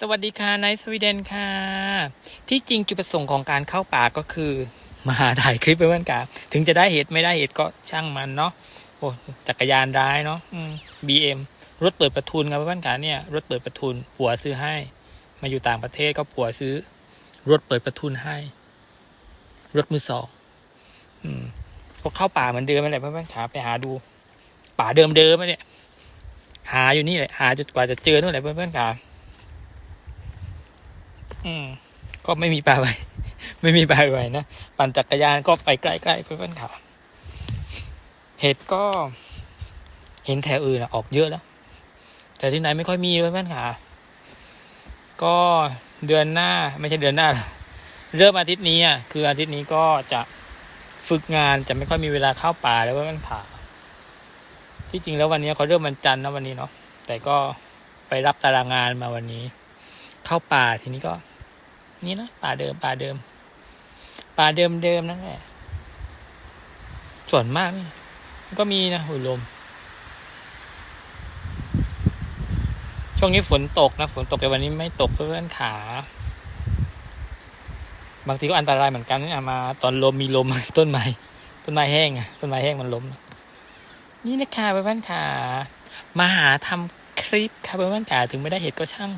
สวัสดีค่ะนายสวีเดนค่ะ ที่จริงจุดประสงค์ของการเข้าป่าก็คือ มาถ่ายคลิปไปเพื่อนกาถึงจะได้เหตุไม่ได้เหตุก็ช่างมันเนาะโอ้จักรยานร้ายเนาะบีเอ็มรถเปิดประทุนครับเพื่อนกาเนี่ยรถเปิดประทุนผัวซื้อให้ มาอยู่ต่างประเทศก็ผัวซื้อ รถเปิดประทุนให้ รถมือสองอืมพอเข้าป่าเหมือนเดิมนั่นแหละเพื่อนๆขาไปหาดู ป่าเดิมเดิมๆเนี่ย หาอยู่นี่แหละหาจนกว่าจะเจอนู่นแหละเพื่อนๆขา อืม ก็ไม่มีปลาไว้ไม่มีปลาไว้นะ ปั่นจักรยานก็ไปใกล้ๆเพื่อนๆค่ะ เห็ดก็ เห็นแถวอื่นอะอกเยอะแล้ว แต่ที่ไหนไม่ค่อยมีเพื่อนๆค่ะ ก็เดือนหน้าไม่ใช่เดือนหน้า เริ่มอาทิตย์นี้อะคืออาทิตย์นี้ก็จะฝึกงานจะไม่ค่อยมีเวลาเข้าป่าแล้วเพื่อนๆค่ะที่จริงแล้ววันนี้เขาเริ่มวันจันทร์นะวันนี้เนาะแต่ก็ไปรับตารางงานมาวันนี้ เข้าป่าทีนี้ก็ นี่นะป่าเดิมป่าเดิม ป่าเดิมเดิมนั่นแหละส่วนมากนี่ก็มีนะหุยลม ช่วงนี้ฝนตกนะฝนตกแต่วันนี้ไม่ตกเพื่อนๆขา บางทีก็อันตรายเหมือนกันนะมา ตอนลมมีลมต้นไม้ต้นไม้แห้งอะต้นไม้แห้งมันล้มนะนี่นะคะเพื่อนๆขามาหาทำคลิปค่ะเพื่อนๆขาถึงไม่ได้เห็นก็ช่าง